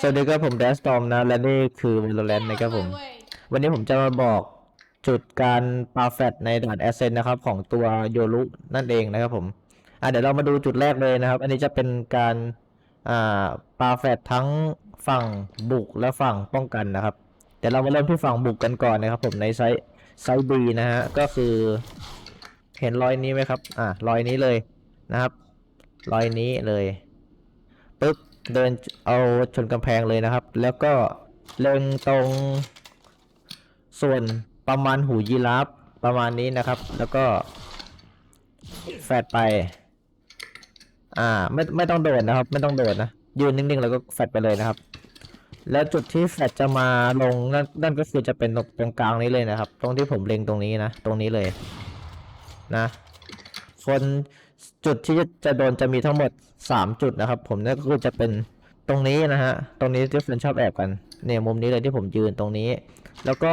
สวัสดีครับผมแดสตอมนะ และนี่คือ Valorant Out นะครับ of ผม my way. วันนี้ผมจะมาบอกจุดการปาแฟตในด่านแอสเซนนะครับ ของตัวโยรุนั่นเองนะครับผม อะเดี๋ยวเรามาดูจุดแรกเลยนะครับ อันนี้จะเป็นการอ่าปาแฟตทั้งฝั่งบุกและฝั่งป้องกันนะครับ เดี๋ยวเรามาเริ่มที่ฝั่งบุกกันก่อนนะครับ ผมในไซส์ไซส์บีนะฮะก็คือ เห็นรอยนี้ไหมครับ อ่ารอยนี้เลยนะครับ รอยนี้เลยปึ๊บ เดินเอาชนกำแพงเลยนะครับ แล้วก็เล็งตรง ส่วนประมาณหูยีราฟประมาณนี้นะครับ แล้วก็ แฟดไป อ่า ไม่ไม่ต้องโดดนะครับ ไม่ต้องโดดนะยืนนิ่งๆ แล้วก็แฟดไปเลยนะครับ แล้วจุดที่แฟดจะมาลงนั่นนั่นก็คือจะเป็นตรงตรงกลางนี้เลยนะครับ ตรงที่ผมเล็งตรงนี้นะ ตรงนี้เลย นะคนจุดที่จะโดนจะมีทั้งหมด 3จุดนะครับ ผมนั่นก็คือจะเป็นตรงนี้นะฮะ ตรงนี้ที่คนชอบแอบกันเนี่ยมุมนี้เลยที่ผมยืนตรงนี้ แล้วก็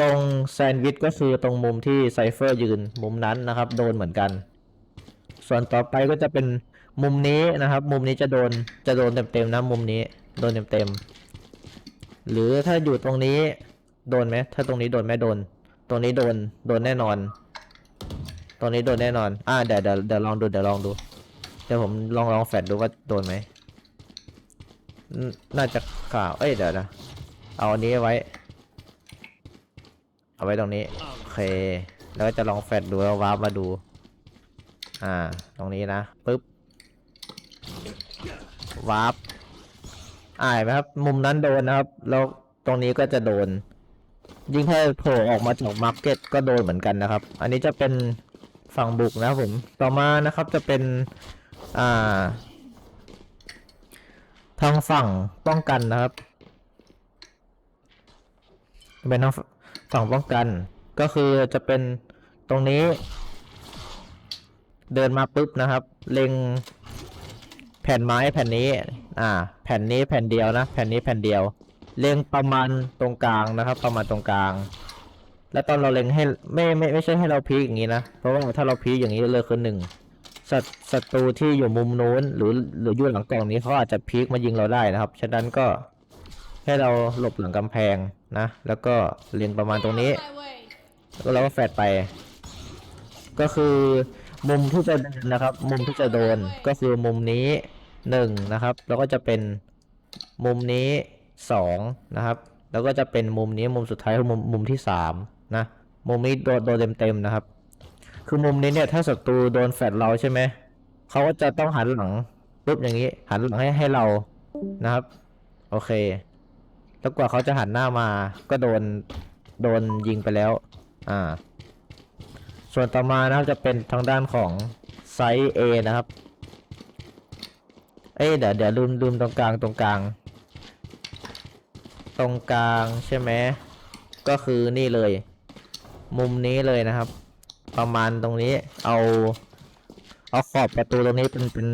ตรงแซนด์วิชก็คือตรงมุมที่ไซเฟอร์ยืนมุมนั้นนะครับ โดนเหมือนกัน ส่วนต่อไปก็จะเป็นมุมนี้นะครับ มุมนี้จะโดนจะโดนเต็มๆนะมุมนี้โดนเต็มๆหรือถ้าอยู่ตรงนี้โดนไหมถ้าตรงนี้โดนไหมโดน ตรงนี้โดนโดนแน่นอน ตรงนี้โดนแน่นอน อ่าเดี๋ยวเดี๋ยวเดี๋ยวลองดูเดี๋ยวลองดู เดี๋ยวผมลองลองแฟดดูว่าโดนไหม น่าจะข่าว เอ้ยเดี๋ยวนะ เอาอันนี้ไว้ เอาไว้ตรงนี้ โอเค แล้วก็จะลองแฟดดูแล้ววาร์ปมาดู อ่า ตรงนี้นะปึ๊บ วาร์ปอ่าเห็นไหมครับ มุมนั้นโดนนะครับ แล้วตรงนี้ก็จะโดน ยิ่งถ้าโผล่ออกมาจากมาร์เก็ตก็โดนเหมือนกันนะครับ อันนี้จะเป็นฝั่งบุกนะผม ต่อมานะครับจะเป็น อ่า ทางฝั่งป้องกันนะครับเป็นทางฝั่งป้องกัน ก็คือจะเป็นตรงนี้ เดินมาปุ๊บนะครับ เล็งแผ่นไม้แผ่นนี้ อ่า แผ่นนี้แผ่นเดียวนะ แผ่นนี้แผ่นเดียว เล็งประมาณตรงกลางนะครับ ประมาณตรงกลาง แล้วตอนเราเล็งให้ไม่ไม่ไม่ใช่ให้เราพีกอย่างนี้นะ เพราะว่าถ้าเราพีกอย่างนี้เลยคือหนึ่ง ศัตศัตรูที่อยู่มุมนู้นหรือหรืออยู่หลังกล่องนี้เขาอาจจะพีกมายิงเราได้นะครับ ฉะนั้นก็ให้เราหลบหลังกำแพงนะ แล้วก็เล็งประมาณตรงนี้ แล้วเราก็แฟดไป ก็คือมุมที่จะโดนนะครับ มุมที่จะโดนก็คือมุมนี้หนึ่งนะครับ แล้วก็จะเป็นมุมนี้สองนะครับ แล้วก็จะเป็นมุมนี้มุมสุดท้ายคือมุมมุมที่สามนะ มุมนี้โดนโดนเต็มๆนะครับ คือมุมนี้เนี่ยถ้าศัตรูโดนแฟดเราใช่ไหมเขาก็จะต้องหันหลังปุ๊บอย่างนี้ หันหลังให้ให้เรานะครับ โอเค แล้วกว่าเขาจะหันหน้ามาก็โดนโดนยิงไปแล้ว อ่า ส่วนต่อมานะครับจะเป็นทางด้านของไซส์ A นะครับ เอ้เดี๋ยวเดี๋ยวลืมลืมตรงกลางตรงกลาง ตรงกลางใช่ไหมก็คือนี่เลย มุมนี้เลยนะครับ ประมาณตรงนี้ เอาเอาขอบประตูตรงนี้เป็นเป็น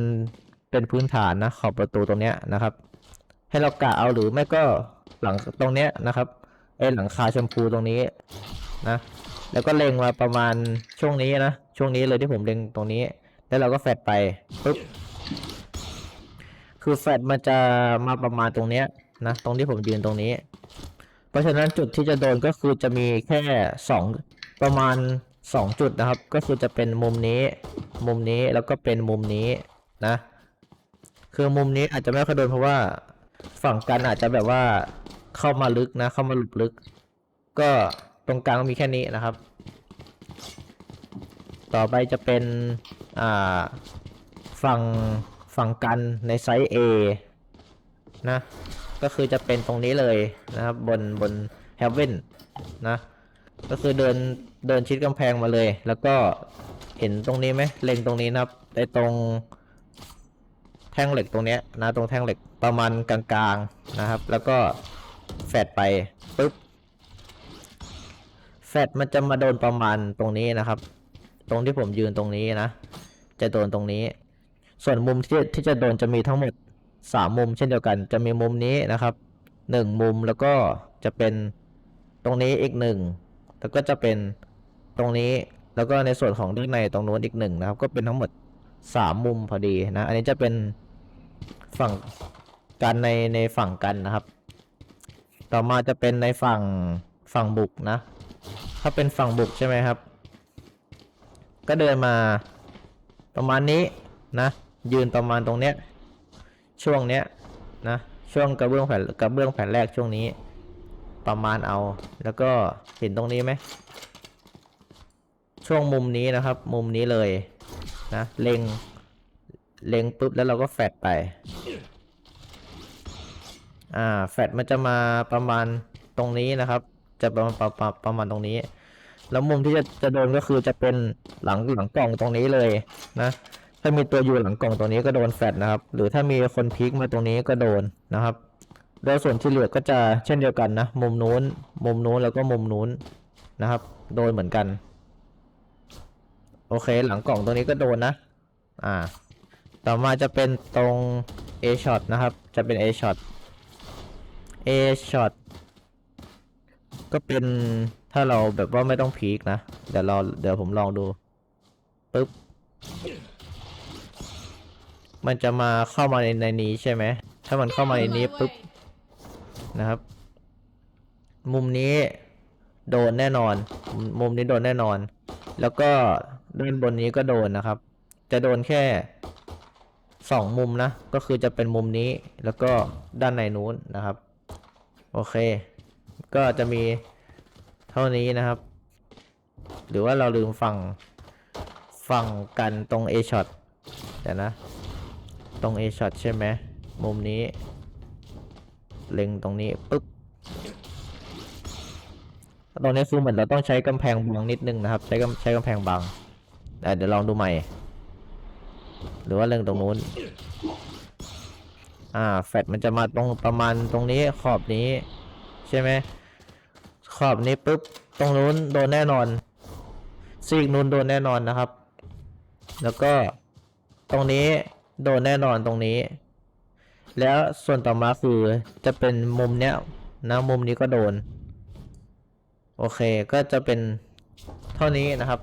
เป็นพื้นฐานนะขอบประตูตรงเนี้ยนะครับ ให้เรากะเอาหรือไม่ก็หลังตรงเนี้ยนะครับไอหลังคาชมพูตรงนี้นะ แล้วก็เล็งมาประมาณช่วงนี้นะช่วงนี้เลยที่ผมเล็งตรงนี้ แล้วเราก็แฟดไปปุ๊บคือแฟดมันจะมาประมาณตรงเนี้ยนะตรงที่ผมยืนตรงนี้ เพราะฉะนั้นจุดที่จะโดนก็คือจะมีแค่สองประมาณ สองจุดนะครับ ก็คือจะเป็นมุมนี้ มุมนี้แล้วก็เป็นมุมนี้นะ คือมุมนี้อาจจะไม่ค่อยโดนเพราะว่าฝั่งกันอาจจะแบบว่าเข้ามาลึกนะ เข้ามาหลุดลึก ก็ตรงกลางมีแค่นี้นะครับ ต่อไปจะเป็นอ่าฝั่งฝั่งกันในไซส์ A นะ ก็คือจะเป็นตรงนี้เลยนะครับ บนบน Heaven นะ ก็คือเดินเดินชิดกำแพงมาเลย แล้วก็เห็นตรงนี้ไหมเล็งตรงนี้นะครับในตรงแท่งเหล็กตรงเนี้ยนะตรงแท่งเหล็กประมาณกลางๆนะครับ แล้วก็แฟดไปปุ๊บแฟดมันจะมาโดนประมาณตรงนี้นะครับ ตรงที่ผมยืนตรงนี้นะ จะโดนตรงนี้ ส่วนมุมที่ที่จะโดนจะมีทั้งหมดสามมุมเช่นเดียวกัน จะมีมุมนี้นะครับหนึ่งมุมแล้วก็จะเป็นตรงนี้อีกหนึ่ง แล้วก็จะเป็นตรงนี้แล้วก็ในส่วนของด้านในตรงนู้นอีกหนึ่งนะครับ ก็เป็นทั้งหมดสามมุมพอดีนะ อันนี้จะเป็นฝั่งกันในในฝั่งกันนะครับ ต่อมาจะเป็นในฝั่งฝั่งบุกนะ ถ้าเป็นฝั่งบุกใช่ไหมครับ ก็เดินมาประมาณนี้นะ ยืนประมาณตรงเนี้ยช่วงเนี้ยนะช่วงกระเบื้องแผ่นกระเบื้องแผ่นแรกช่วงนี้ ประมาณเอา แล้วก็เห็นตรงนี้ไหม ช่วงมุมนี้นะครับ มุมนี้เลยนะเล็งเล็งปุ๊บแล้วเราก็แฟดไป อ่าแฟดมันจะมาประมาณตรงนี้นะครับ จะประมาณประประประมาณตรงนี้ แล้วมุมที่จะจะโดนก็คือจะเป็นหลังหลังกล่องตรงนี้เลยนะถ้ามีตัวอยู่หลังกล่องตรงนี้ก็โดนแฟดนะครับ หรือถ้ามีคนพลิกมาตรงนี้ก็โดนนะครับ โดยส่วนที่เหลือก็จะเช่นเดียวกันนะ มุมนู้น มุมนู้นแล้วก็มุมนู้นนะครับ โดนเหมือนกัน โอเคหลังกล่องตรงนี้ก็โดนนะ อ่า ต่อมาจะเป็นตรง A shot นะครับ จะเป็น A shot A shot ก็เป็นถ้าเราแบบว่าไม่ต้องพีคนะ เดี๋ยวเราเดี๋ยวผมลองดูปึ๊บ มันจะมาเข้ามาในในนี้ใช่ไหม ถ้ามันเข้ามาในนี้ปุ๊บ นะครับ มุมนี้โดนแน่นอน มุมนี้โดนแน่นอน แล้วก็ด้านบนนี้ก็โดนนะครับ จะโดนแค่สองมุมนะ ก็คือจะเป็นมุมนี้แล้วก็ด้านในนู้นนะครับ โอเค ก็จะมีเท่านี้นะครับ หรือว่าเราลืมฝั่งฝั่งกันตรง A shot เดี๋ยวนะ ตรง A shot ใช่ไหมมุมนี้ เล็งตรงนี้ปึ๊บตรงนี้คือเหมือนเราต้องใช้กำแพงบังนิดนึงนะครับ ใช้กำใช้กำแพงบังแต่เดี๋ยวลองดูใหม่ หรือว่าเล็งตรงนู้น อ่าแฟดมันจะมาตรงประมาณตรงนี้ขอบนี้ ใช่ไหมขอบนี้ปุ๊บตรงนู้นโดนแน่นอนซีกนู้นโดนแน่นอนนะครับ แล้วก็ตรงนี้โดนแน่นอนตรงนี้ แล้วส่วนต่อมาคือจะเป็นมุมเนี้ยนะมุมนี้ก็โดน โอเคก็จะเป็นเท่านี้นะครับ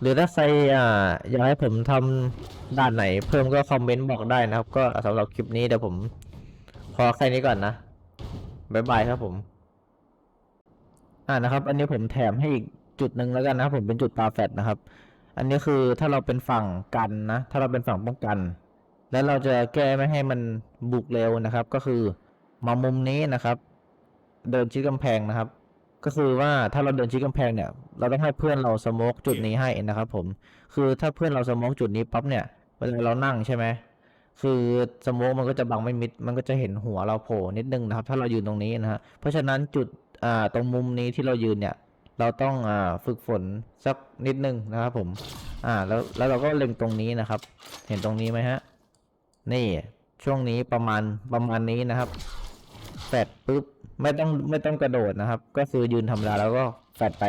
หรือถ้าใครอ่าอยากให้ผมทำด้านไหน เพิ่มก็คอมเมนต์บอกได้นะครับ ก็สำหรับคลิปนี้เดี๋ยวผมพอแค่นี้ก่อนนะบ๊ายบายครับผม อ่านะครับ อันนี้ผมแถมให้อีกจุดหนึ่งแล้วกันนะผมเป็นจุดตาแฟดนะครับ อันนี้คือถ้าเราเป็นฝั่งกันนะ ถ้าเราเป็นฝั่งป้องกัน แล้วเราจะแก้ไม่ให้มันบุกเร็วนะครับ ก็คือมามุมนี้นะครับ เดินชิดกำแพงนะครับ ก็คือว่าถ้าเราเดินชิดกำแพงเนี่ย เราต้องให้เพื่อนเราสโมกจุดนี้ให้นะครับ ผม คือถ้าเพื่อนเราสโมกจุดนี้ปั๊บเนี่ยเวลาเรานั่งใช่ไหมคือสโมกมันก็จะบังไม่มิด มันก็จะเห็นหัวเราโผล่นิดนึงนะครับ ถ้าเรายืนตรงนี้นะฮะเพราะฉะนั้นจุดอ่าตรงมุมนี้ที่เรายืนเนี่ย เราต้องอ่าฝึกฝนสักนิดนึงนะครับ ผม อ่า แล้วแล้วเราก็เล็งตรงนี้นะครับ เห็นตรงนี้ไหมฮะ นี่ช่วงนี้ประมาณประมาณนี้นะครับแฟดปุ๊บไม่ต้องไม่ต้องกระโดดนะครับ ก็คือยืนธรรมดาแล้วก็แฟดไป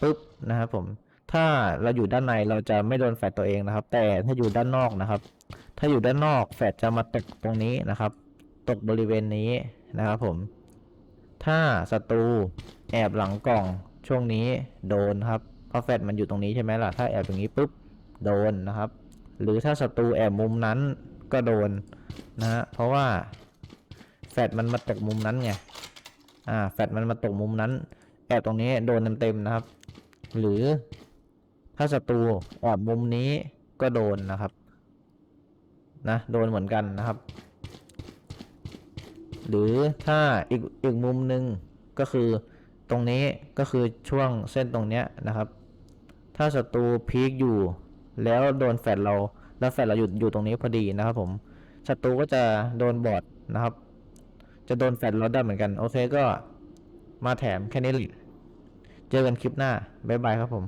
ปุ๊บนะครับผมถ้าเราอยู่ด้านในเราจะไม่โดนแฟดตัวเองนะครับ แต่ถ้าอยู่ด้านนอกนะครับ ถ้าอยู่ด้านนอกแฟดจะมาตกตรงนี้นะครับ ตกบริเวณนี้นะครับผม ถ้าศัตรูแอบหลังกล่องช่วงนี้โดนครับเพราะแฟดมันอยู่ตรงนี้ใช่ไหมล่ะถ้าแอบอย่างนี้ปุ๊บโดนนะครับ หรือถ้าศัตรูแอบมุมนั้น ก็โดนนะฮะเพราะว่าแฟดมันมาตกมุมนั้นไงอ่าแฟดมันมาตกมุมนั้นแอบตรงนี้โดนเต็มๆนะครับ หรือถ้าศัตรูแอบมุมนี้ก็โดนนะครับนะโดนเหมือนกันนะครับ หรือถ้าอีกอีกมุมหนึ่งก็คือตรงนี้ก็คือช่วงเส้นตรงเนี้ยนะครับ ถ้าศัตรูพีคอยู่แล้วโดนแฟดเรา แล้วแฟดเราอยู่อยู่ตรงนี้พอดีนะครับผมศัตรูก็จะโดนบอดนะครับ จะโดนแฟดเราได้เหมือนกัน โอเคก็มาแถมแค่นี้แหละเจอกันคลิปหน้า บ๊ายบายครับผม